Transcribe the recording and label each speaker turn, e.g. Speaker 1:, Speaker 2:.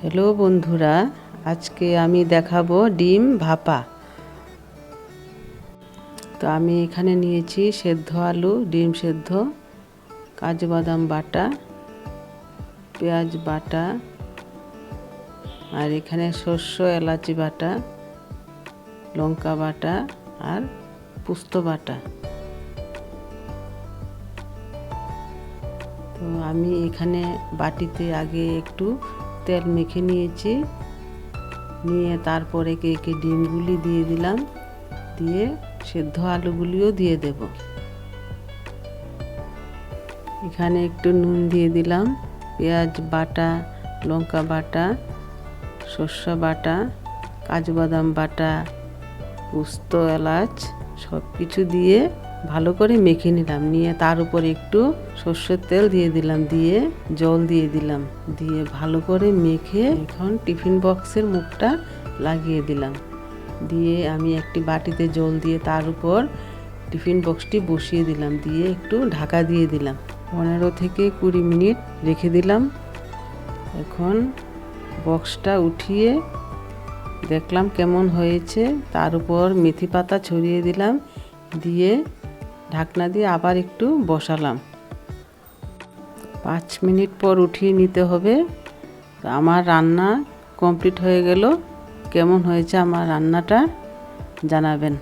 Speaker 1: Hello বন্ধুরা, আজকে আমি দেখাবো ডিম ভাপা। তো আমি এখানে নিয়েছি সেদ্ধ আলু, ডিম সেদ্ধ কাজু বাদাম বাটা, পেঁয়াজ বাটা, আর এখানে শস্য এলাচি বাটা, লঙ্কা বাটা আর পুস্ত বাটা। তো আমি এখানে বাটিতে আগে একটু তেল মেখে নিয়েছি। নিয়ে তারপরে একে ডিমগুলি দিয়ে দিলাম। দিয়ে সেদ্ধ আলুগুলিও দিয়ে দেব। এখানে একটু নুন দিয়ে দিলাম। পেঁয়াজ বাটা, লঙ্কা বাটা শস্য বাটা কাজু বাদাম বাটা, পুস্ত, এলাচ সব কিছু দিয়ে ভালো করে মেখে নিলাম। নিয়ে তার উপর একটু সর্ষের তেল দিয়ে দিলাম, দিয়ে জল দিয়ে দিলাম। দিয়ে ভালো করে মেখে এখন টিফিন বক্সের মুখটা লাগিয়ে দিলাম। দিয়ে আমি একটি বাটিতে জল দিয়ে তার উপর টিফিন বক্সটি বসিয়ে দিলাম। দিয়ে একটু ঢাকা দিয়ে দিলাম। পনেরো থেকে কুড়ি মিনিট রেখে দিলাম। এখন বক্সটা উঠিয়ে দেখলাম কেমন হয়েছে। তার উপর মেথি পাতা ছড়িয়ে দিলাম। দিয়ে ঢাকনা দিয়ে আবার একটু বসালাম। পাঁচ মিনিট পর উঠিয়ে নিতে হবে। আমার রান্না কমপ্লিট হয়ে গেল। কেমন হয়েছে আমার রান্নাটা জানাবেন।